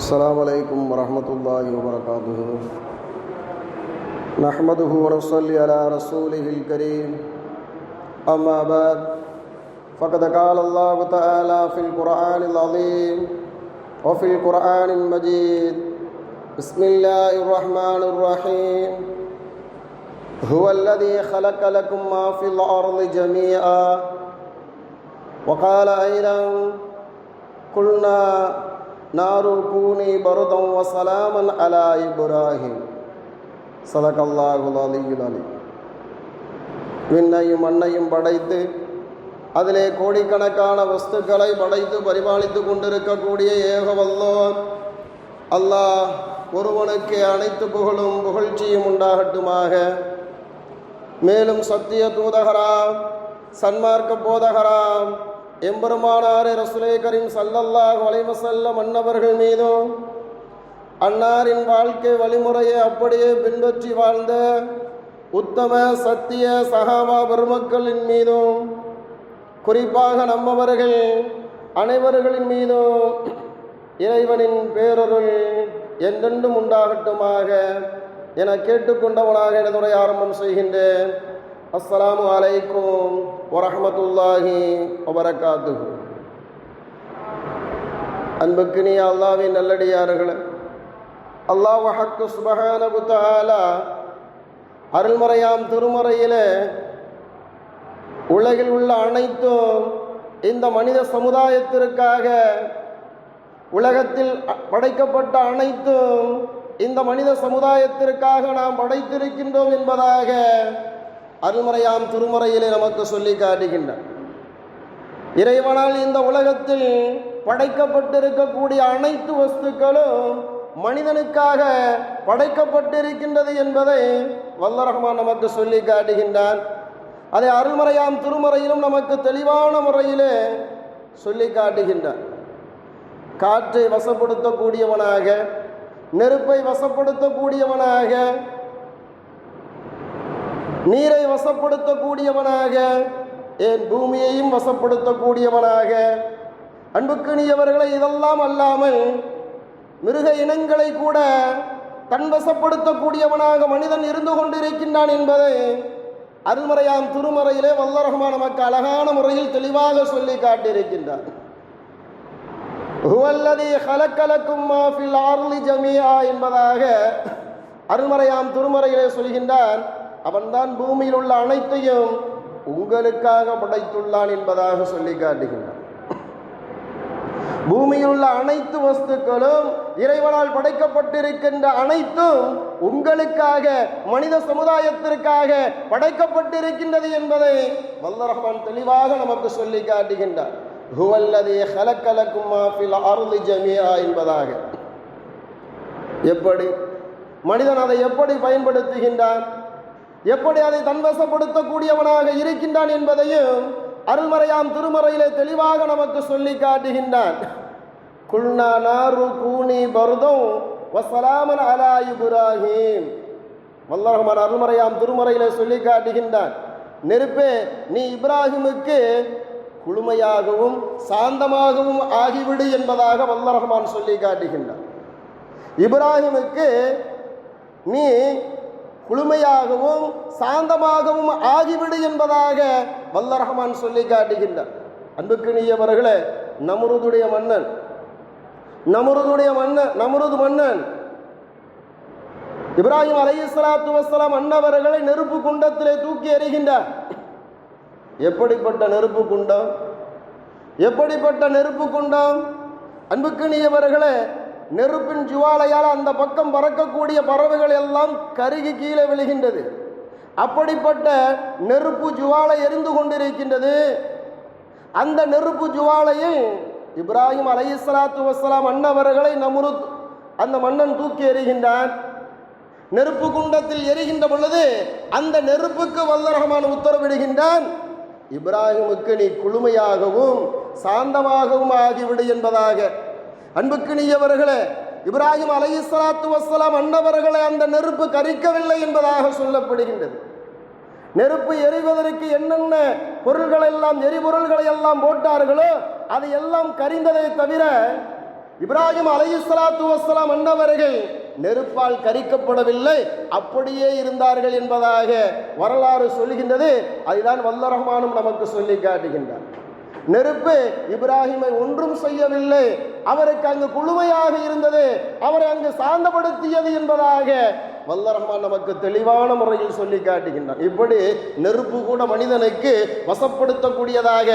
السلام عليكم ورحمة الله وبركاته. نحمده ونصلي على رسوله الكريم. أما بعد فقد قال الله تعالى في القرآن العظيم وفي القرآن المجيد بسم الله الرحمن الرحيم. هو الذي خلق لكم ما في الأرض جميعا. وقال أيضا قلنا நாரு கூனி பருதம் வசலாமன் அலா இப்ராஹிம் சதகல்லாஹுல் அலியுல் அலி விண்ணையும் மண்ணையும் படைத்து அதிலே கோடிக்கணக்கான வஸ்துக்களை படைத்து பரிபாலித்து கொண்டிருக்கக்கூடிய ஏகவல்லோன் அல்லாஹ் ஒருவனுக்கு அனைத்து புகழும் புகழ்ச்சியும் உண்டாகட்டுமாக மேலும் சத்திய தூதகராம் சன்மார்க்க போதகராம் எம்பெருமானாரே ரசுலே கரீம் சல்லல்லாஹ் வலைவசல்ல மன்னவர்கள் மீதும் அன்னாரின் வாழ்க்கை வழிமுறையை அப்படியே பின்பற்றி வாழ்ந்த உத்தம சத்திய சகாபா பெருமக்களின் மீதும் குறிப்பாக நம்மவர்கள் அனைவர்களின் மீதும் இறைவனின் பேரொருள் என்றென்றும் உண்டாகட்டுமாக என கேட்டுக்கொண்டவனாக எனதுரை ஆரம்பம் செய்கின்றேன். அஸ்ஸலாமு அலைக்கும். வரமத்துல்லாஹி வபரகாத்து அன்புக்கு நீ அல்லாவின் நல்லடியார்களே அல்லாஹ் ஹக்கு சுபஹானபு தஆலா அருள்மறையாம் திருமறையில் உலகில் உள்ள அனைத்தும் இந்த மனித சமுதாயத்திற்காக உலகத்தில் படைக்கப்பட்ட அனைத்தும் இந்த மனித சமுதாயத்திற்காக நாம் படைத்திருக்கின்றோம் என்பதாக அருள்மறையாம் திருமறையிலே நமக்கு சொல்லி காட்டுகின்றார் இறைவனால் இந்த உலகத்தில் படைக்கப்பட்டிருக்கக்கூடிய அனைத்து வஸ்துக்களும் மனிதனுக்காக படைக்கப்பட்டிருக்கின்றது என்பதை வல்லரகமான் நமக்கு சொல்லி காட்டுகின்றான். அதை அருள்மறையாம் திருமறையிலும் நமக்கு தெளிவான முறையிலே சொல்லி காட்டுகின்றான். காற்றை வசப்படுத்தக்கூடியவனாக நெருப்பை வசப்படுத்தக்கூடியவனாக நீரை வசப்படுத்தக்கூடியவனாக ஏன் பூமியையும் வசப்படுத்தக்கூடியவனாக. அன்புக்குனியவர்களை இதெல்லாம் அல்லாமல் மிருக இனங்களை கூட தன் வசப்படுத்தக்கூடியவனாக மனிதன் இருந்து கொண்டிருக்கின்றான் என்பதை அருள்மறையாம் திருமறையிலே வல்லரகமான நமக்கு அழகான முறையில் தெளிவாக சொல்லி காட்டியிருக்கின்றார். ஆர்லி ஜமியா என்பதாக அருள்மறையாம் திருமறையிலே சொல்கின்றான் அவன்தான் பூமியில் உள்ள அனைத்தையும் உங்களுக்காக படைத்துள்ளான் என்பதாக சொல்லி காட்டுகின்றான். பூமியில் உள்ள அனைத்து வஸ்துக்களும் இறைவனால் படைக்கப்பட்டிருக்கின்ற அனைத்தும் உங்களுக்காக மனித சமுதாயத்திற்காக படைக்கப்பட்டிருக்கின்றது என்பதை வல்லரஹான் தெளிவாக நமக்கு சொல்லி காட்டுகின்றார். என்பதாக. எப்படி? மனிதன் அதை எப்படி பயன்படுத்துகின்றான்? எப்படி அதை தன்வசப்படுத்தக்கூடியவனாக இருக்கின்றான் என்பதையும் அருள்மறையாம் திருமறையிலே தெளிவாக நமக்கு சொல்லி காட்டுகின்றான். குல்னா நாரு கூனி பருதும் வசலாமன் அலா இப்ராஹிம். வல்லரஹ்மான் அருள்மறையாம் திருமறையிலே சொல்லி காட்டுகின்றான். நெருப்பே நீ இப்ராஹிமுக்கு குளுமையாகவும் சாந்தமாகவும் ஆகிவிடு என்பதாக வல்லரஹ்மான் சொல்லி காட்டுகின்றான். இப்ராஹிமுக்கு நீ குளுமையாகவும் சாந்தமாகவும் ஆகிவிடு என்பதாக வல்லரஹமான் சொல்லி காட்டுகின்றார். அன்புக்கு நீயவர்களே மன்னன் நமுருதுடைய மன்னன் நமருது மன்னன். இப்ராஹிம் அலை வசலாம் அன்னவர்களை நெருப்பு குண்டத்திலே தூக்கி எறிகின்றார். எப்படிப்பட்ட நெருப்பு குண்டம்? எப்படிப்பட்ட நெருப்பு குண்டம்? அன்புக்கு நீயவர்களே நெருப்பின் ஜுவாலையால் அந்த பக்கம் பறக்கக்கூடிய பறவைகள் எல்லாம் கருகி கீழே விழுகின்றது. அப்படிப்பட்ட நெருப்பு ஜுவாலை எரிந்து கொண்டிருக்கின்றது. அந்த நெருப்பு ஜுவாலையை இப்ராஹிம் அலை இஸ்லாத்து வசலாம் அன்னவர்களை நமுருத் அந்த மன்னன் தூக்கி எறிகின்றான். நெருப்பு குண்டத்தில் எரிகின்ற பொழுது அந்த நெருப்புக்கு வல்லரகமான உத்தரவிடுகின்றான். இப்ராஹிமுக்கு நீ குளுமையாகவும் சாந்தமாகவும் ஆகிவிடு என்பதாக. அன்புக்கு நீயவர்களே இப்ராஹிம் அலை இஸ்லாத்து வசலாம் அன்னவர்களை அந்த நெருப்பு கரிக்கவில்லை என்பதாக சொல்லப்படுகின்றது. நெருப்பு எரிவதற்கு என்னென்ன பொருள்கள் எல்லாம் எரிபொருள்களை எல்லாம் போட்டார்களோ அது எல்லாம் கரிந்ததை தவிர இப்ராஹிம் அலை இஸ்லாத்து வசலாம் அன்னவர்கள் நெருப்பால் கரிக்கப்படவில்லை அப்படியே இருந்தார்கள் என்பதாக வரலாறு சொல்லுகின்றது அதுதான் வல்ல ரஹ்மானும் நமக்கு சொல்லி காட்டுகின்றார். நெருப்பு இப்ராஹிமை ஒன்றும் செய்யவில்லை. அவருக்கு அங்கு குழுமையாக இருந்தது. அவரை அங்கு சாந்தப்படுத்தியது என்பதாக வல்ல ரஹ்மான் நமக்கு தெளிவான முறையில் சொல்லி காட்டுகின்றார் இப்படி நெருப்பு கூட மனிதனுக்கு வசப்படுத்தக்கூடியதாக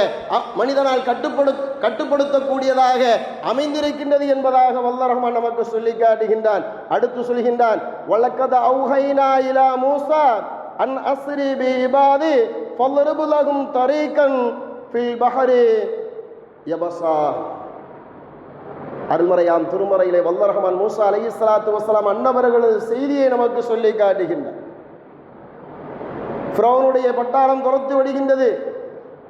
மனிதனால் கட்டுப்படு கட்டுப்படுத்தக்கூடியதாக அமைந்திருக்கின்றது என்பதாக வல்ல ரஹ்மான் நமக்கு சொல்லி காட்டுகின்றான். அடுத்து சொல்கின்றான் வழக்கத அவுஹைனா இலா மூசா அன் அஸ்ரி பி இபாதி ஃபல்ரிபு ஃபில் பஹரி யபஸா அருள்மறையாம் திருமறையிலே வல்ல ரஹமான் மூசா சலாத்து வசலாம் அன்னவர்களது செய்தியை நமக்கு சொல்லி காட்டுகின்றார் ஃபிரௌனுடைய பட்டாளம் துரத்து விடுகின்றது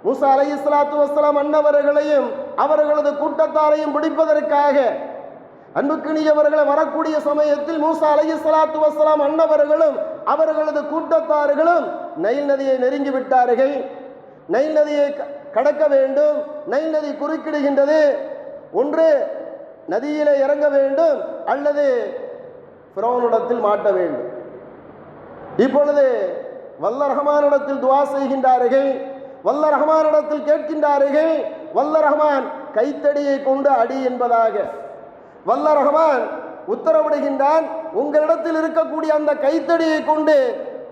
மூசா அலி இஸ்லாத்து வசலாம் அன்னவர்களையும் அவர்களது கூட்டத்தாரையும் பிடிப்பதற்காக அன்புக்கிணியவர்களை வரக்கூடிய சமயத்தில் மூசா அலையி சலாத்து வசலாம் அன்னவர்களும் அவர்களது கூட்டத்தார்களும் நைல் நதியை நெருங்கி விட்டார்கள். நைல் நதியை கடக்க வேண்டும். நைல் நதி குறுக்கிடுகின்றது. ஒன்று நதியிலே இறங்க வேண்டும். அல்லது பிரவனிடத்தில் மாட்ட வேண்டும். இப்பொழுது வல்ல ரஹமானிடத்தில் துவா செய்கின்றார்கள். வல்ல ரஹமானிடத்தில் கேட்கின்றார்கள். வல்ல ரஹமான் கைத்தடியை கொண்டு அடி என்பதாக. வல்ல ரஹமான் உத்தரவிடுகின்றான் உங்களிடத்தில் இருக்கக்கூடிய அந்த கைத்தடியை கொண்டு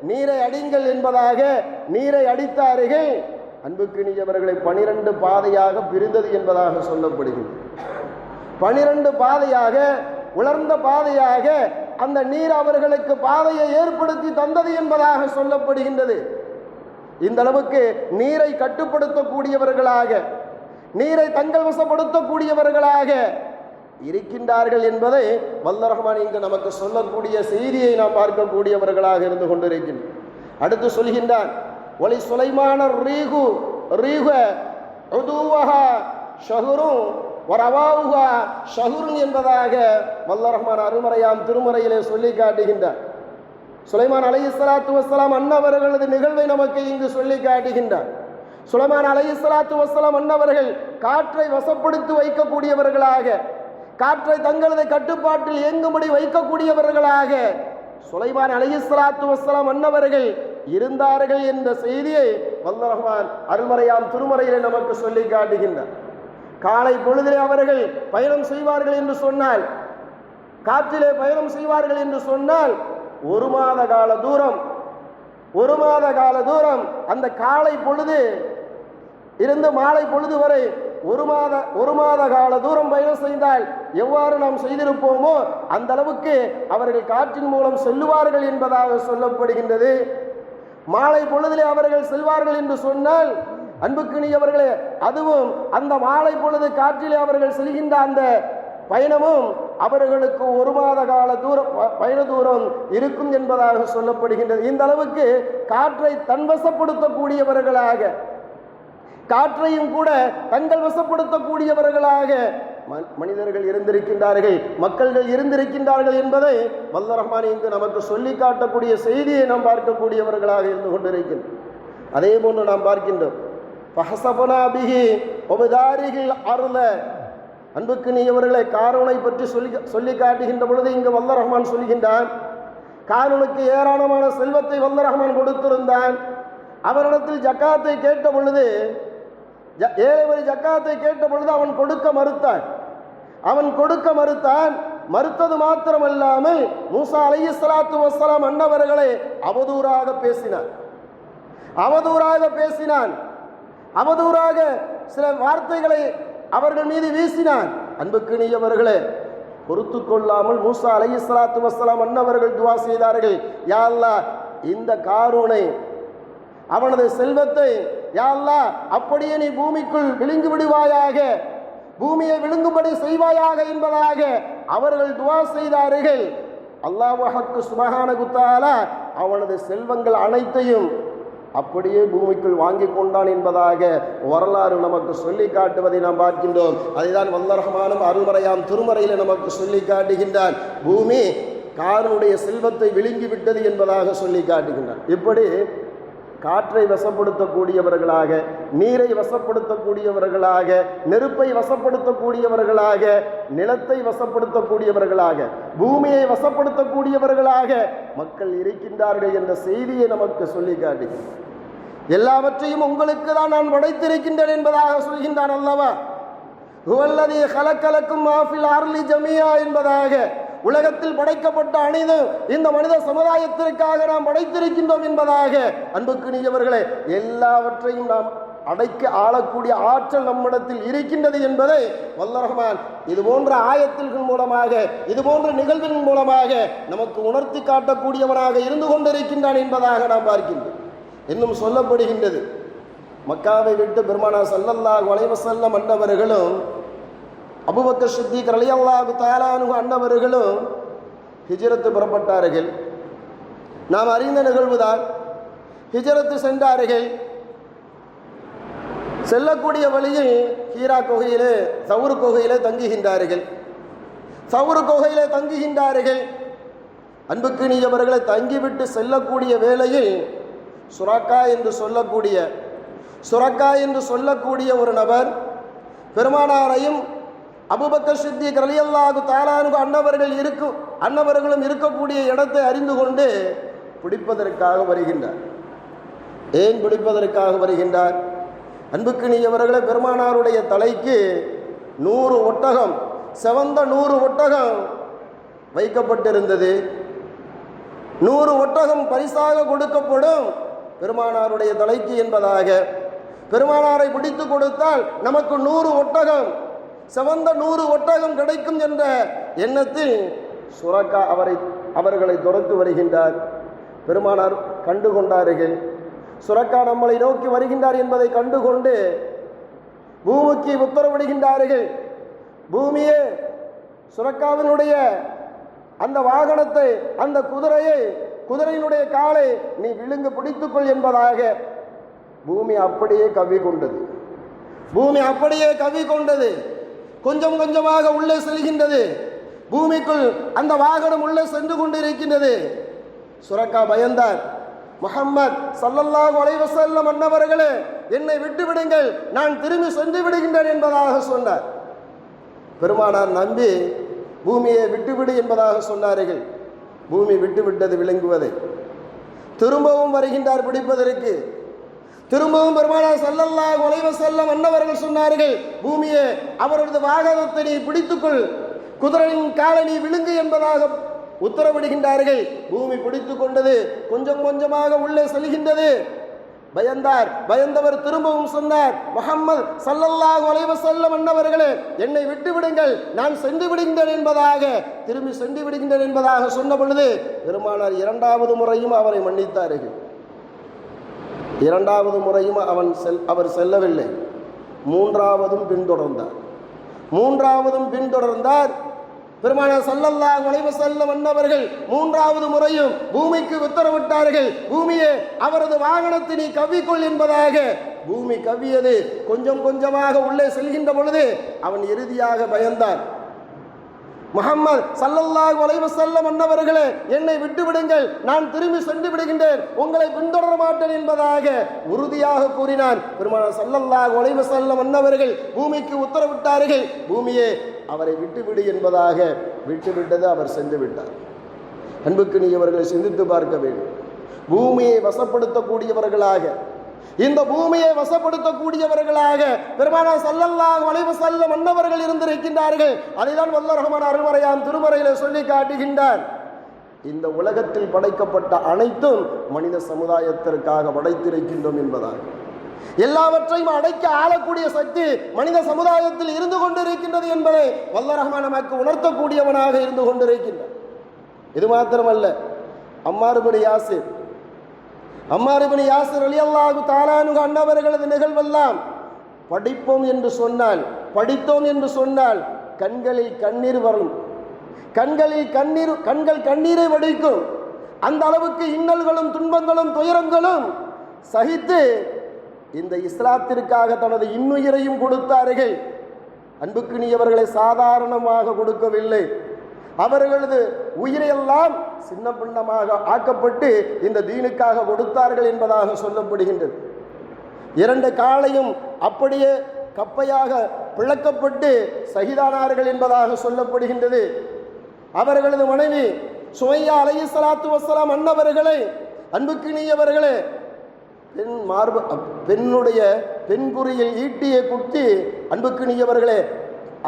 நீரை அடிங்கள் என்பதாக. நீரை அடித்தார்கள். அன்புக்கினியவர்களை பனிரெண்டு பாதையாக பிரிந்தது என்பதாக சொல்லப்படுகிறது. பனிரெண்டு பாதையாக உலர்ந்த பாதையாக அந்த நீர் அவர்களுக்கு பாதையை ஏற்படுத்தி தந்தது என்பதாக சொல்லப்படுகின்றது. இந்த அளவுக்கு நீரை கட்டுப்படுத்தக்கூடியவர்களாக நீரை தங்கள் வசப்படுத்தக்கூடியவர்களாக இருக்கின்றார்கள் என்பதை வல்ல ரஹ்மான் இங்கு நமக்கு சொல்லக்கூடிய செய்தியை நாம் பார்க்கக்கூடியவர்களாக இருந்து கொண்டிருக்கின்றோம் அடுத்து சொல்கின்றான் ஒலி சுலைமான ரீகு ரீக உதுவஹா ஷஹுரும் வரவாவுகா ஷஹுரும் என்பதாக வல்ல ரஹ்மான் அருமறையாம் திருமறையிலே சொல்லி காட்டுகின்றார். சுலைமான் அலை இஸ்லாத்து வசலாம் அன்னவர்களது நிகழ்வை நமக்கு இங்கு சொல்லி காட்டுகின்றார். சுலைமான் அலை இஸ்லாத்து வசலாம் அன்னவர்கள் காற்றை வசப்படுத்தி வைக்கக்கூடியவர்களாக காற்றை தங்களது கட்டுப்பாட்டில் இயங்கும்படி வைக்கக்கூடியவர்களாக சுலைமான் அலை இஸ்லாத்து வசலாம் அன்னவர்கள் இருந்தார்கள் என்ற செய்தியை வல்ல ரஹ்மான் அருள்மறையாம் திருமறையிலே நமக்கு சொல்லி காட்டுகின்றார். காலை பொழுதிலே அவர்கள் பயணம் செய்வார்கள் என்று சொன்னால் காற்றிலே பயணம் செய்வார்கள் என்று சொன்னால் ஒரு மாத கால தூரம் ஒரு மாத கால தூரம் அந்த காலை பொழுது இருந்து மாலை பொழுது வரை ஒரு மாத ஒரு மாத கால தூரம் பயணம் செய்தால் எவ்வாறு நாம் செய்திருப்போமோ அந்த அளவுக்கு அவர்கள் காற்றின் மூலம் செல்லுவார்கள் என்பதாக சொல்லப்படுகின்றது. மாலை பொழுதிலே அவர்கள் செல்வார்கள் என்று சொன்னால் அன்புக்கினியவர்களே அதுவும் அந்த மாலை பொழுது காற்றிலே அவர்கள் செல்கின்ற அந்த பயணமும் அவர்களுக்கு ஒரு மாத கால தூரம் பயண தூரம் இருக்கும் என்பதாக சொல்லப்படுகின்றது. இந்த அளவுக்கு காற்றை தன்வசப்படுத்தக்கூடியவர்களாக காற்றையும் கூட தங்கள் வசப்படுத்தக்கூடியவர்களாக மனிதர்கள் இருந்திருக்கின்றார்கள் மக்கள்கள் இருந்திருக்கின்றார்கள் என்பதை வல்ல ரஹ்மான் இங்கு நமக்கு சொல்லி காட்டக்கூடிய செய்தியை நாம் பார்க்கக்கூடியவர்களாக இருந்து கொண்டிருக்கின்றோம். அதே போன்று நாம் பார்க்கின்றோம். அருள அன்புக்கு நீ இவர்களை காரூனை பற்றி சொல்லி சொல்லி காட்டுகின்ற பொழுது இங்கு வல்ல ரஹ்மான் சொல்கின்றான் காரூனுக்கு ஏராளமான செல்வத்தை வல்ல ரஹ்மான் கொடுத்திருந்தான். அவரிடத்தில் ஜக்காத்தை கேட்ட பொழுது ஏழை வரி ஜக்காத்தை கேட்ட பொழுது அவன் கொடுக்க மறுத்தான். அவன் கொடுக்க மறுத்தான். மறுத்தது மாத்திரமல்லாமல் மூசா அலைய சலாத்து வசலாம் அன்னவர்களை அவதூறாக பேசினான். அவதூறாக பேசினான். அவதூறாக சில வார்த்தைகளை அவர்கள் மீது வீசினான். அன்புக்கு நீயவர்களே பொறுத்து கொள்ளாமல் மூசா அலைய சலாத்து வசலாம் அன்னவர்கள் துவா செய்தார்கள். யா இந்த காரூனை அவனது செல்வத்தை யா அப்படியே நீ பூமிக்குள் விழுங்கி விடுவாயாக. பூமியை விழுங்கும்படி செய்வாயாக என்பதாக அவர்கள் துவா செய்தார்கள். அல்லாஹக்கு சுமகான குத்தாலா அவனது செல்வங்கள் அனைத்தையும் அப்படியே பூமிக்குள் வாங்கி கொண்டான் என்பதாக வரலாறு நமக்கு சொல்லி காட்டுவதை நாம் பார்க்கின்றோம். அதைதான் வல்லரகமானும் அருள்மறையாம் திருமறையில் நமக்கு சொல்லி காட்டுகின்றான். பூமி காரனுடைய செல்வத்தை விழுங்கி விட்டது என்பதாக சொல்லி காட்டுகின்றான். இப்படி காற்றை வசப்படுத்தக்கூடியவர்களாக நீரை வசப்படுத்தக்கூடியவர்களாக நெருப்பை வசப்படுத்தக்கூடியவர்களாக நிலத்தை வசப்படுத்தக்கூடியவர்களாக பூமியை வசப்படுத்தக்கூடியவர்களாக மக்கள் இருக்கின்றார்கள் என்ற செய்தியை நமக்கு சொல்லி காட்டுகிறேன் எல்லாவற்றையும் உங்களுக்கு தான் நான் படைத்திருக்கின்றேன் என்பதாக சொல்கின்றான் அல்லவா? ஹுவல்லதி கலக்கலக்கும் மாஃபில் ஆர்லி ஜமியா என்பதாக உலகத்தில் படைக்கப்பட்ட அனைத்தும் இந்த மனித சமுதாயத்திற்காக நாம் படைத்திருக்கின்றோம் என்பதாக அன்புக்குரியவர்களே எல்லாவற்றையும் நாம் அடைக்க ஆளக்கூடிய ஆற்றல் நம்மிடத்தில் இருக்கின்றது என்பதை வல்லரஹமான் இது போன்ற ஆயத்தில்கள் மூலமாக இது போன்ற நிகழ்வின் மூலமாக நமக்கு உணர்த்தி காட்டக்கூடியவனாக இருந்து கொண்டிருக்கின்றான் என்பதாக நாம் பார்க்கின்றோம். இன்னும் சொல்லப்படுகின்றது மக்காவை விட்டு பெருமானா சல்லல்லா அலைஹி மன்னவர்களும் அன்னவர்களும் அபுபக்கர் சித்திக் ரலியல்லாஹு தாலானு அண்ணவர்களும் ஹிஜரத்து புறப்பட்டார்கள். நாம் அறிந்த நிகழ்வுதான் ஹிஜரத்து சென்றார்கள். செல்லக்கூடிய வழியில் ஹீரா குகையிலே சவுரு குகையிலே தங்குகின்றார்கள். சவுரு குகையிலே தங்குகின்றார்கள். அன்புக்கினியவர்களை தங்கிவிட்டு செல்லக்கூடிய வேளையில் சுரக்கா என்று சொல்லக்கூடிய சுரக்கா என்று சொல்லக்கூடிய ஒரு நபர் பெருமானாரையும் அபுபக்கர் சித்திக் ரலியல்லாஹு தாலானுக்கு அன்னவர்கள் இருக்கும் அன்னவர்களும் இருக்கக்கூடிய இடத்தை அறிந்து கொண்டு பிடிப்பதற்காக வருகின்றார். ஏன் பிடிப்பதற்காக வருகின்றார்? அன்புக்கினியவர்களே பெருமானாருடைய தலைக்கு நூறு ஒட்டகம் செவந்த நூறு ஒட்டகம் வைக்கப்பட்டிருந்தது. நூறு ஒட்டகம் பரிசாக கொடுக்கப்படும் பெருமானாருடைய தலைக்கு என்பதாக. பெருமானாரை பிடித்து கொடுத்தால் நமக்கு நூறு ஒட்டகம் செவந்த நூறு ஒட்டகம் கிடைக்கும் என்ற எண்ணத்தில் சுரக்கா அவரை அவர்களை துரத்து வருகின்றார். பெருமானார் கண்டு கொண்டார்கள் சுரக்கா நம்மளை நோக்கி வருகின்றார் என்பதை கண்டுகொண்டு பூமிக்கு உத்தரவிடுகின்றார்கள். பூமியே சுரக்காவினுடைய அந்த வாகனத்தை அந்த குதிரையை குதிரையினுடைய காலை நீ விழுங்கு பிடித்துக்கொள் என்பதாக பூமி அப்படியே கவி கொண்டது. பூமி அப்படியே கவி கொண்டது. கொஞ்சம் கொஞ்சமாக உள்ளே செல்கின்றது. பூமிக்குள் அந்த வாகனம் உள்ளே சென்று கொண்டிருக்கின்றது. சுரக்கா பயந்தார். முகம்மது சல்லல்லாஹு அலைஹி வஸல்லம் அன்னவர்களே என்னை விட்டு விடுங்கள் நான் திரும்பி சென்று விடுகின்றேன் என்பதாக சொன்னார். பெருமானார் நம்பி பூமியை விட்டுவிடு என்பதாக சொன்னார்கள். பூமி விட்டுவிட்டது விளங்குவதை. திரும்பவும் வருகின்றார் பிடிப்பதற்கு. திரும்பவும் பெருமானா சல்லல்லாஹு உலைவ செல்ல அன்னவர்கள் சொன்னார்கள் பூமியே அவரது வாகனத்தை நீ பிடித்துக்கொள் குதிரையின் காலை நீ விழுங்கு என்பதாக உத்தரவிடுகின்றார்கள். பூமி பிடித்து கொண்டது கொஞ்சம் கொஞ்சமாக உள்ளே செல்கின்றது. பயந்தார் பயந்தவர் திரும்பவும் சொன்னார் முகம்மது சல்லல்லா உலைவ செல்ல அன்னவர்களே என்னை விட்டு விடுங்கள் நான் சென்று விடுகின்றேன் என்பதாக திரும்பி சென்று விடுகின்றேன் என்பதாக சொன்ன பொழுது பெருமானார் இரண்டாவது முறையும் அவரை மன்னித்தார்கள். இரண்டாவது முறையும் அவன் செல் அவர் செல்லவில்லை. மூன்றாவதும் பின்தொடர்ந்தார். மூன்றாவதும் பின்தொடர்ந்தார். பெருமான சல்லல்லாஹு அலைஹி செல்ல வந்தவர்கள் மூன்றாவது முறையும் பூமிக்கு உத்தரவிட்டார்கள். பூமியே அவரது வாகனத்தை நீ கவ்விக்கொள் என்பதாக. பூமி கவ்வியது கொஞ்சம் கொஞ்சமாக உள்ளே செல்கின்ற பொழுது அவன் இறுதியாக பயந்தான். முகம்மது சல்லல்லாஹ் வளைவு செல்ல அன்னவர்களே என்னை விட்டு விடுங்கள் நான் திரும்பி சென்று விடுகின்றேன். உங்களை பின்தொடர மாட்டேன் என்பதாக உறுதியாக கூறினான் பெருமான சல்லல்லாஹ் வளைவு செல்ல அன்னவர்கள். பூமிக்கு உத்தரவிட்டார்கள். பூமியே அவரை விட்டுவிடு என்பதாக விட்டுவிட்டது அவர் சென்று விட்டார். அன்புக்கு நீ அவர்களை சிந்தித்து பார்க்க வேண்டும். பூமியை வசப்படுத்தக்கூடியவர்களாக இந்த பூமியை வசப்படுத்தக்கூடியவர்களாக பெருமானா சல்லல்லாஹு வளைவு செல்ல மன்னவர்கள் இருந்திருக்கின்றார்கள். அதைதான் வல்ல ரஹ்மான் அருள்மறையாம் திருமறையில சொல்லி காட்டுகின்றார். இந்த உலகத்தில் படைக்கப்பட்ட அனைத்தும் மனித சமுதாயத்திற்காக படைத்திருக்கின்றோம் என்பதாக எல்லாவற்றையும் அடைக்க ஆளக்கூடிய சக்தி மனித சமுதாயத்தில் இருந்து கொண்டிருக்கின்றது என்பதை வல்ல ரஹ்மான் நமக்கு உணர்த்தக்கூடியவனாக இருந்து கொண்டிருக்கின்றார். இது மாத்திரமல்ல. அம்மாறுபடி யாசிர் அம்மாறுபடி யாசர் அலி அல்லாஹு தாலானு அண்ணவர்களது நிகழ்வெல்லாம் படிப்போம் என்று சொன்னால் படித்தோம் என்று சொன்னால் கண்களில் கண்ணீர் வரும். கண்களில் கண்ணீர் கண்கள் கண்ணீரை வடிக்கும். அந்த அளவுக்கு இன்னல்களும் துன்பங்களும் துயரங்களும் சகித்து இந்த இஸ்லாத்திற்காக தனது இன்னுயிரையும் கொடுத்தார்கள். அவர்களை சாதாரணமாக கொடுக்கவில்லை. அவர்களது உயிரையெல்லாம் சின்ன பின்னமாக ஆக்கப்பட்டு இந்த தீனுக்காக கொடுத்தார்கள் என்பதாக சொல்லப்படுகின்றது. இரண்டு காலையும் அப்படியே கப்பையாக பிளக்கப்பட்டு சகிதானார்கள் என்பதாக சொல்லப்படுகின்றது. அவர்களது மனைவி சுமையா அலைஹி ஸலாத்து வஸ்ஸலாம் அன்னவர்களை அன்புக்கினியவர்களே பெண் மார்பு பெண்ணுடைய பெண்புரியில் ஈட்டியை குத்தி அன்புக்கினியவர்களே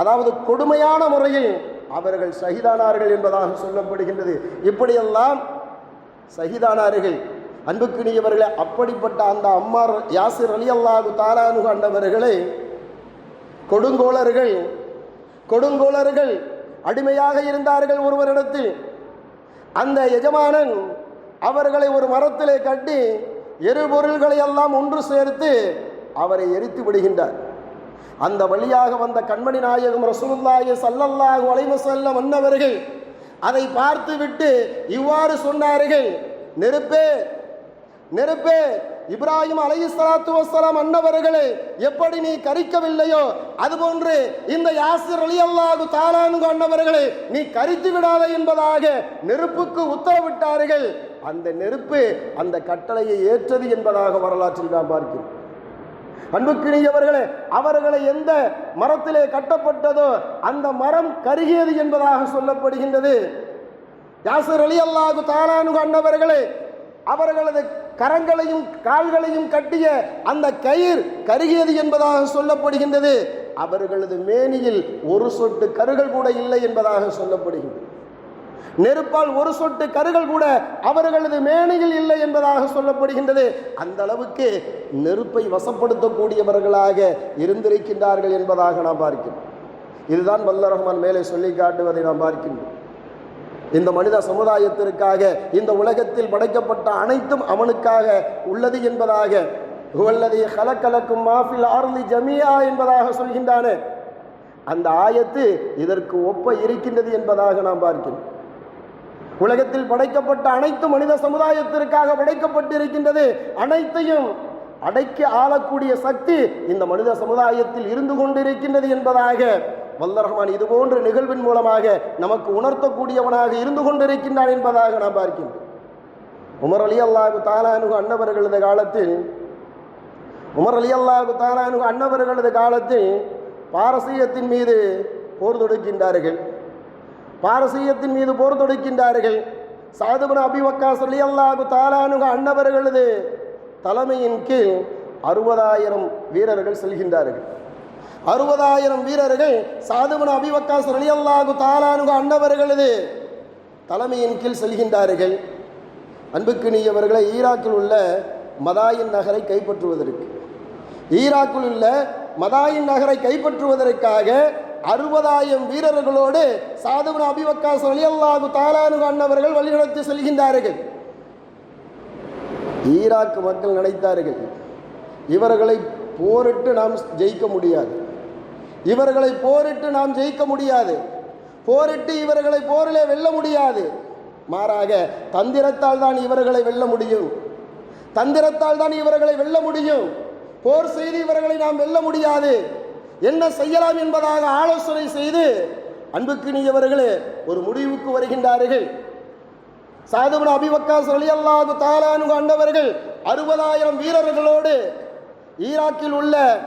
அதாவது கொடுமையான முறையில் அவர்கள் சகிதானார்கள் என்பதாக சொல்லப்படுகின்றது. இப்படியெல்லாம் சகிதானார்கள் அன்புக்கினியவர்களே அப்படிப்பட்ட அந்த அம்மார் யாசிர் அலி அல்லாஹு தாரானு கண்டவர்களை கொடுங்கோளர்கள் கொடுங்கோளர்கள் அடிமையாக இருந்தார்கள் ஒருவரிடத்தில். அந்த எஜமானன் அவர்களை ஒரு மரத்திலே கட்டி எரிபொருள்களை எல்லாம் ஒன்று சேர்த்து அவரை எரித்து விடுகின்றார். அந்த வழியாக வந்த கண்மணி நாயகம் ரசூலுல்லாஹி சல்லல்லாஹு அலைஹி செல்ல வந்தவர்கள் அதை பார்த்துவிட்டு இவ்வாறு சொன்னார்கள் நெருப்பே நெருப்பே இப்ராஹிம் அலை சலாத்து வசலாம் அன்னவர்களை எப்படி நீ கரிக்கவில்லையோ அதுபோன்று இந்த யாசிர் அலி அல்லாது தாலானுங்க அன்னவர்களை நீ கரித்து விடாதே என்பதாக நெருப்புக்கு உத்தரவிட்டார்கள். அந்த நெருப்பு அந்த கட்டளையை ஏற்றது என்பதாக வரலாற்றில் நாம் பார்க்கிறோம். அன்புக்கினியவர்களே அவர்களை எந்த மரத்திலே கட்டப்பட்டதோ அந்த மரம் கருகியது என்பதாக சொல்லப்படுகின்றது. யாசர் அலி அல்லாஹு தாலானு அண்ணவர்களே அவர்களது கரங்களையும் கால்களையும் கட்டிய அந்த கயிர் கருகியது என்பதாக சொல்லப்படுகின்றது. அவர்களது மேனியில் ஒரு சொட்டு கருகள் கூட இல்லை என்பதாக சொல்லப்படுகின்றது. நெருப்பால் ஒரு சொட்டு கருகள் கூட அவர்களது மேனையில் இல்லை என்பதாக சொல்லப்படுகின்றது. அந்த அளவுக்கு நெருப்பை வசப்படுத்தக்கூடியவர்களாக இருந்திருக்கின்றார்கள் என்பதாக நாம் பார்க்கிறோம். இதுதான் வல்ல ரஹ்மான் மேலே சொல்லி காட்டுவதை நாம் பார்க்கின்றோம். இந்த மனித சமுதாயத்திற்காக இந்த உலகத்தில் படைக்கப்பட்ட அனைத்தும் அவனுக்காக உள்ளது என்பதாக ஹுவல்லதி கலக்கலக்கும் மாஃபில் ஆர்லி ஜமியா என்பதாக சொல்கின்றானே. அந்த ஆயத்து இதற்கு ஒப்ப இருக்கின்றது என்பதாக நாம் பார்க்கிறோம். உலகத்தில் படைக்கப்பட்ட அனைத்து மனித சமுதாயத்திற்காக படைக்கப்பட்டிருக்கின்றது. அனைத்தையும் அடைக்க ஆளக்கூடிய சக்தி இந்த மனித சமுதாயத்தில் இருந்து கொண்டிருக்கின்றது என்பதாக வல்லரஹ்மான் இது போன்ற நிகழ்வின் மூலமாக நமக்கு உணர்த்தக்கூடியவனாக இருந்து கொண்டிருக்கின்றான் என்பதாக நாம் பார்க்கின்றோம். உமர் அலி அல்லாஹு தாலானு அன்னவர்களது காலத்தில் உமர் அலி அல்லாஹு தாலானு அன்னவர்களது காலத்தில் பாரசீகத்தின் மீது போர் தொடுக்கின்றார்கள். பாரசீகத்தின் மீது போர் தொடுக்கின்றார்கள். சாதுபன அபிவக்காஸ் அலி அல்லாஹு தாலானுக அன்னவர்களது தலைமையின் கீழ் அறுபதாயிரம் வீரர்கள் செல்கின்றார்கள். அறுபதாயிரம் வீரர்கள் சாதுபன அபிவக்காஸ் அலி அல்லாஹு தாலானுக அன்னவர்களது தலைமையின் கீழ் செல்கின்றார்கள். அன்புக்குனியவர்களை ஈராக்கில் உள்ள மதாயின் நகரை கைப்பற்றுவதற்கு ஈராக்கில் உள்ள மதாயின் நகரை கைப்பற்றுவதற்காக அறுபதாயிரம் வீரர்களோடு சாதுபன் அபிவக்காஸ் அலியல்லாஹு தாலானு அன்னவர்கள் வழிநடத்தி செல்கின்றார்கள். ஈராக் மக்கள் நினைத்தார்கள் இவர்களை போரிட்டு நாம் ஜெயிக்க முடியாது. இவர்களை போரிட்டு நாம் ஜெயிக்க முடியாது. போரிட்டு இவர்களை போரிலே வெல்ல முடியாது. மாறாக தந்திரத்தால் தான் இவர்களை வெல்ல முடியும். தந்திரத்தால் தான் இவர்களை வெல்ல முடியும். போர் செய்து இவர்களை நாம் வெல்ல முடியாது. என்ன செய்யலாம் என்பதாக ஆலோசனை செய்து அன்புக்கினியவர்களே ஒரு முடிவுக்கு வருகின்றார்கள். சாதுபன் அபிவக்காஸ் அல்லாது தாலானு ஆண்டவர்கள் அறுபதாயிரம் வீரர்களோடு ஈராக்கில் உள்ள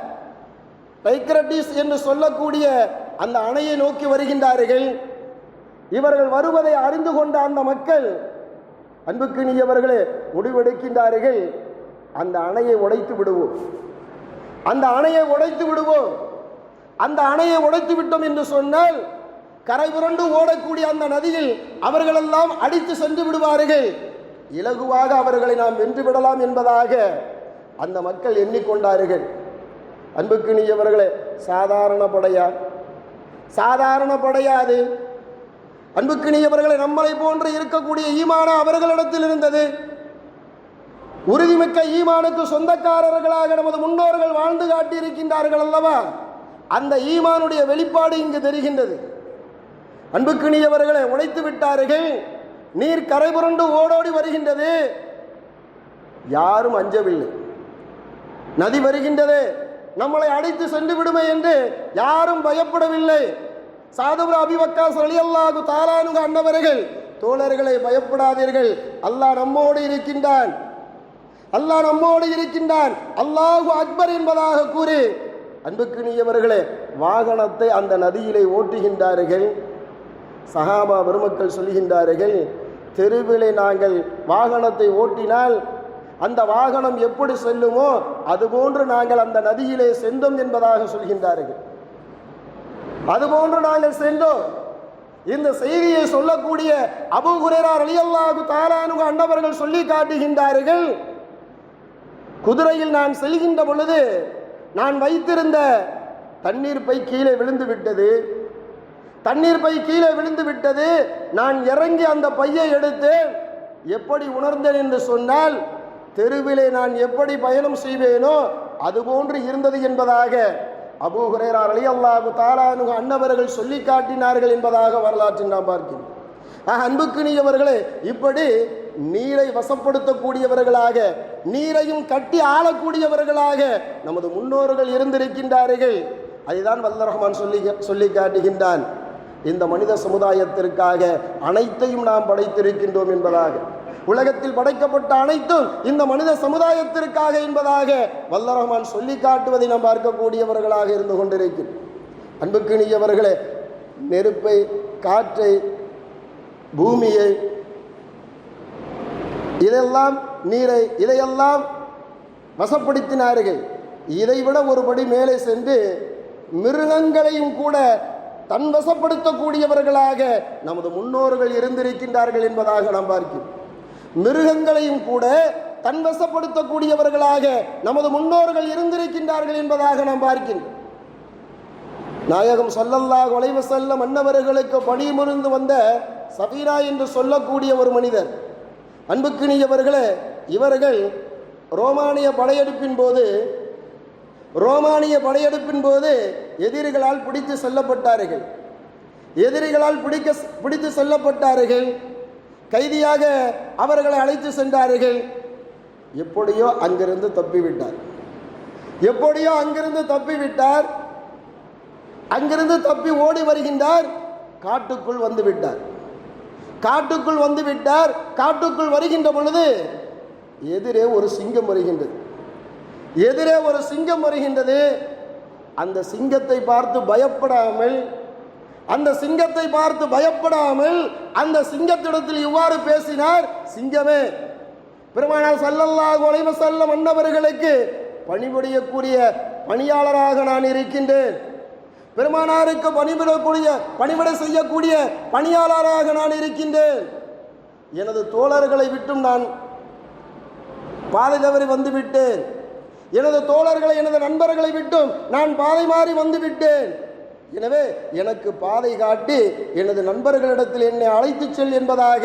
டைக்ரட்டிஸ் என்று சொல்லக்கூடிய அந்த அணையை நோக்கி வருகின்றார்கள். இவர்கள் வருவதை அறிந்து கொண்ட அந்த மக்கள் அன்புக்கினியவர்களே முடிவெடுக்கின்றார்கள். அந்த அணையை உடைத்து விடுவோம். அந்த அணையை உடைத்து விடுவோம். அந்த அணையை உடைத்து விட்டோம் என்று சொன்னால் கரை புரண்டு ஓடக்கூடிய அந்த நதியில் அவர்களெல்லாம் அடித்து சென்று விடுவார்கள். இலகுவாக அவர்களை நாம் வென்று விடலாம் என்பதாக அந்த மக்கள் எண்ணிக்கொண்டார்கள். அன்புக்கினியவர்களே சாதாரண படையா? சாதாரண படையாது அன்புக்கினியவர்களை நம்மளை போன்று இருக்கக்கூடிய ஈமான அவர்களிடத்தில் இருந்தது. உறுதிமிக்க ஈமானுக்கு சொந்தக்காரர்களாக நமது முன்னோர்கள் வாழ்ந்து காட்டியிருக்கின்றார்கள் அல்லவா? அந்த ஈமானுடைய வெளிப்பாடு இங்கு தெரிகின்றது. அன்புக்குனியவர்களை உடைத்து விட்டார்கள். நீர் கரை புரண்டு ஓடோடி வருகின்றது. யாரும் அஞ்சவில்லை. நதி வருகின்றது. நம்மளை அடைத்து சென்று விடுமே என்று யாரும் பயப்படவில்லை. சாதுபுர அபிவக்காஸ் அலியல்லாகு தாலானுக அன்னவர்கள் தோழர்களை பயப்படாதீர்கள். அல்லாஹ் நம்மோடு இருக்கின்றான். அல்லாஹ் நம்மோடு இருக்கின்றான். அல்லாஹு அக்பர் என்பதாக கூறி. அன்புக்குரியவர்களே வாகனத்தை அந்த நதியிலே ஓட்டுகின்றார்கள். சஹாபா பெருமக்கள் சொல்கின்றார்கள் தெருவிலே நாங்கள் வாகனத்தை ஓட்டினால் அந்த வாகனம் எப்படி செல்லுமோ அதுபோன்று நாங்கள் அந்த நதியிலே சென்றோம் என்பதாக சொல்கின்றார்கள். அதுபோன்று நாங்கள் சென்றோம். இந்த செய்தியை சொல்லக்கூடிய அபு குரேரார் அலியல்லாஹு தாலானுக சொல்லி காட்டுகின்றார்கள் குதிரையில் நான் செல்கின்ற பொழுது நான் வைத்திருந்த தண்ணீர் பை கீழே விழுந்து விட்டது. தண்ணீர் பை கீழே விழுந்து விட்டது. நான் இறங்கி அந்த பையை எடுத்து எப்படி உணர்ந்தேன் என்று சொன்னால் தெருவிலே நான் எப்படி பயணம் செய்வேனோ அதுபோன்று இருந்தது என்பதாக அபூ ஹுரேரா அலி அல்லாஹு தாலானு அன்னவர்கள் சொல்லி காட்டினார்கள் என்பதாக வரலாற்றில் நாம் பார்க்கிறோம் நீ அவர்களே இப்படி நீரை வசப்படுத்தக்கூடியவர்களாக நீரையும் கட்டி ஆளக்கூடியவர்களாக நமது முன்னோர்கள் இருந்திருக்கின்றார்கள். அதுதான் வல்ல ரஹ்மான் சொல்லி சொல்லி காட்டுகின்றான். இந்த மனித சமுதாயத்திற்காக அனைத்தையும் நாம் படைத்திருக்கின்றோம் என்பதாக. உலகத்தில் படைக்கப்பட்ட அனைத்தும் இந்த மனித சமுதாயத்திற்காக என்பதாக வல்ல ரஹ்மான் சொல்லி காட்டுவதை நாம் பார்க்கக்கூடியவர்களாக இருந்து கொண்டிருக்கிறோம். அன்புக்குரியவர்களே நெருப்பை காற்றை பூமியை இதெல்லாம் நீரை இதையெல்லாம் வசப்படுத்தினார்கள். இதைவிட ஒருபடி மேலே சென்று மிருகங்களையும் கூட தன் வசப்படுத்தக்கூடியவர்களாக நமது முன்னோர்கள் இருந்திருக்கின்றார்கள் என்பதாக நாம் பார்க்கிறோம். மிருகங்களையும் கூட தன் வசப்படுத்தக்கூடியவர்களாக நமது முன்னோர்கள் இருந்திருக்கின்றார்கள் என்பதாக நாம் பார்க்கின்றோம். நாயகம் சொல்லல்லா கொலைவசல்ல செல்ல மன்னவர்களுக்கு பணிமுறிந்து வந்த சபீரா என்று சொல்லக்கூடிய ஒரு மனிதர் அன்புக்கினியவர்களே இவர்கள் ரோமானிய படையெடுப்பின் போது ரோமானிய படையெடுப்பின் போது எதிரிகளால் பிடித்து செல்லப்பட்டார்கள். எதிரிகளால் பிடிக்க பிடித்து செல்லப்பட்டார்கள். கைதியாக அவர்களை அழைத்து சென்றார்கள். எப்படியோ அங்கிருந்து தப்பிவிட்டார். எப்படியோ அங்கிருந்து தப்பிவிட்டார். அங்கிருந்து தப்பி ஓடி வருகின்றார். காட்டுக்குள் வந்து விட்டார். காட்டுக்குள் வந்து விட்டார். காட்டுக்குள் வருகின்ற பொழுது எதிரே ஒரு சிங்கம் வருகின்றது. எதிரே ஒரு சிங்கம் வருகின்றது. அந்த சிங்கத்தை பார்த்து பயப்படாமல் அந்த சிங்கத்தை பார்த்து பயப்படாமல் அந்த சிங்கத்திடத்தில் இவ்வாறு பேசினார் சிங்கமே பெருமானார் செல்லல்லா உலைவ செல்ல மன்னவர்களுக்கு பணிபுரியக்கூடிய பணியாளராக நான் இருக்கின்றேன். பெருமானாருக்கு பணிபடக்கூடிய பணிபட செய்யக்கூடிய பணியாளராக நான் இருக்கின்றேன். எனது தோழர்களை விட்டும் நான் பாதை தவறி வந்துவிட்டேன். எனது தோழர்களை எனது நண்பர்களை விட்டும் நான் பாதை மாறி வந்துவிட்டேன். எனவே எனக்கு பாதை காட்டி எனது நண்பர்களிடத்தில் என்னை அழைத்துச் செல் என்பதாக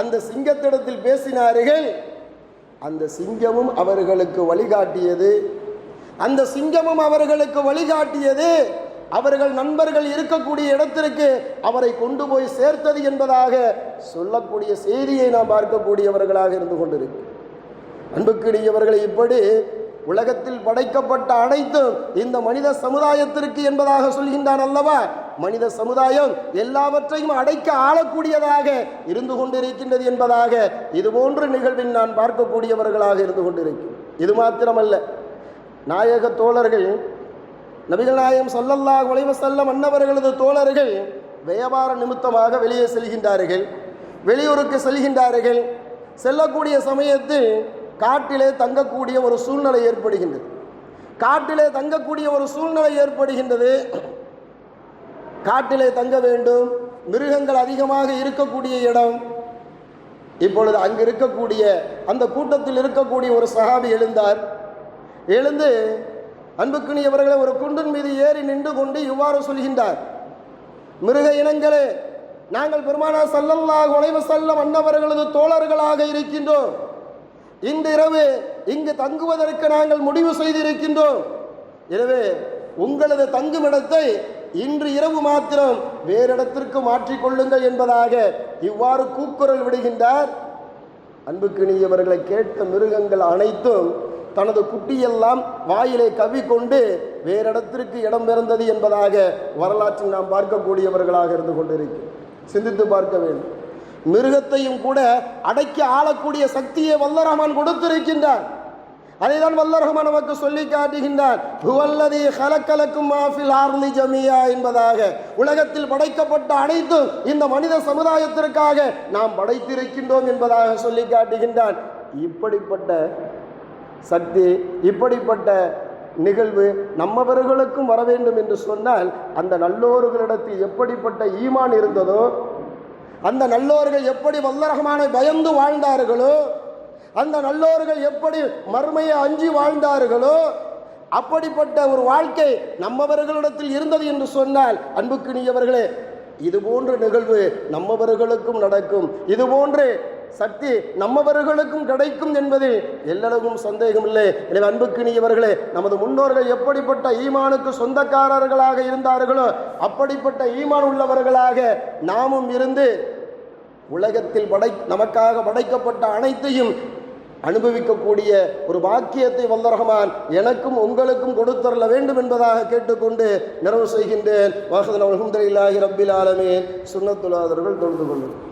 அந்த சிங்கத்திடத்தில் பேசினார்கள். அந்த சிங்கமும் அவர்களுக்கு வழிகாட்டியது. அந்த சிங்கமும் அவர்களுக்கு வழிகாட்டியது. அவர்கள் நண்பர்கள் இருக்கக்கூடிய இடத்திற்கு அவரை கொண்டு போய் சேர்த்தது என்பதாக சொல்லக்கூடிய செய்தியை நாம் பார்க்கக்கூடியவர்களாக இருந்து கொண்டிருக்கிறோம். அன்புக்குரியவர்களை இப்படி உலகத்தில் படைக்கப்பட்ட அனைத்தும் இந்த மனித சமுதாயத்திற்கு என்பதாக சொல்கின்றான் அல்லவா? மனித சமுதாயம் எல்லாவற்றையும் அடைக்க ஆளக்கூடியதாக இருந்து கொண்டிருக்கின்றது என்பதாக இது போன்ற நிகழ்வில் நான் பார்க்கக்கூடியவர்களாக இருந்து கொண்டிருக்கிறேன். இது மாத்திரமல்ல நாயக தோழர்கள் நபிகள் சொல்லல்லா சொல்லல்லாஹ் செல்ல மன்னவர்களது தோழர்கள் வியாபார நிமித்தமாக வெளியே செல்கின்றார்கள். வெளியூருக்கு செல்கின்றார்கள். செல்லக்கூடிய சமயத்தில் காட்டிலே தங்கக்கூடிய ஒரு சூழ்நிலை ஏற்படுகின்றது. காட்டிலே தங்கக்கூடிய ஒரு சூழ்நிலை ஏற்படுகின்றது. காட்டிலே தங்க வேண்டும். மிருகங்கள் அதிகமாக இருக்கக்கூடிய இடம். இப்பொழுது அங்கு இருக்கக்கூடிய அந்த கூட்டத்தில் இருக்கக்கூடிய ஒரு சகாபி எழுந்தார். எழுந்து அன்புக்குனியவர்களை ஒரு குன்றின் மீது ஏறி நின்று கொண்டு இவ்வாறு சொல்கின்றார். மிருக இனங்களே நாங்கள் பெருமானா செல்லல்லா உழைவு செல்லம் அன்னவர்களது தோழர்களாக இருக்கின்றோம். இந்த இரவு இங்கு தங்குவதற்கு நாங்கள் முடிவு செய்திருக்கின்றோம். எனவே உங்களது தங்குமிடத்தை இன்று இரவு மாத்திரம் வேறு இடத்திற்கு மாற்றிக்கொள்ளுங்கள் என்பதாக இவ்வாறு கூக்குரல் விடுகின்றார். அன்புக்கினியவர்களை கேட்ட மிருகங்கள் அனைத்தும் தனது குட்டியெல்லாம் வாயிலை வேற வேறிடத்திற்கு இடம் பெறந்தது என்பதாக வரலாற்றில் நாம் பார்க்கக்கூடியவர்களாக இருந்து கொண்டிருக்கிறோம். சிந்தித்து பார்க்க வேண்டும். மிருகத்தையும் கூட அடக்கி ஆளக்கூடிய சக்தியை வல்லரஹமான் கொடுத்திருக்கின்றார். அதைதான் வல்லரஹமான் நமக்கு சொல்லி காட்டுகின்றார். ஹுவல்லதி ஹலக்கலக்கும் மாஃபில் ஆர்லி ஜமியா என்பதாக. உலகத்தில் படைக்கப்பட்ட அனைத்தும் இந்த மனித சமுதாயத்திற்காக நாம் படைத்திருக்கின்றோம் என்பதாக சொல்லி காட்டுகின்றான் இப்படிப்பட்ட சக்தி இப்படிப்பட்ட நிகழ்வு நம்மவர்களுக்கும் வர வேண்டும் என்று சொன்னால் அந்த நல்லோர்களிடத்தில் எப்படிப்பட்ட ஈமான் இருந்ததோ அந்த நல்லோர்கள் எப்படி வல்லரகமான பயந்து வாழ்ந்தார்களோ அந்த நல்லோர்கள் எப்படி மறுமையை அஞ்சி வாழ்ந்தார்களோ அப்படிப்பட்ட ஒரு வாழ்க்கை நம்மவர்களிடத்தில் இருந்தது என்று சொன்னால் அன்புக்குரியவர்களே இது போன்ற நிகழ்வு நம்மவர்களுக்கும் நடக்கும். இது போன்று சக்தி நம்மவர்களுக்கும் கிடைக்கும் என்பதில் எல்லளவும் சந்தேகம் இல்லை எனவே அன்புக்குரியவர்களே நமது முன்னோர்கள் எப்படிப்பட்ட ஈமானுக்கு சொந்தக்காரர்களாக இருந்தார்களோ அப்படிப்பட்ட ஈமான் உள்ளவர்களாக நாமும் இருந்து உலகத்தில் படை நமக்காக படைக்கப்பட்ட அனைத்தையும் அனுபவிக்கக்கூடிய ஒரு பாக்கியத்தை வல்லரகமான் எனக்கும் உங்களுக்கும் கொடுத்தரல வேண்டும் என்பதாக கேட்டுக்கொண்டு நிறைவு செய்கின்றேன். வாசதன் அலமதுல்லாஹி ரப்பில் ஆலமே சுண்ணத்துலாதர்கள் தொழுது கொள்ளும்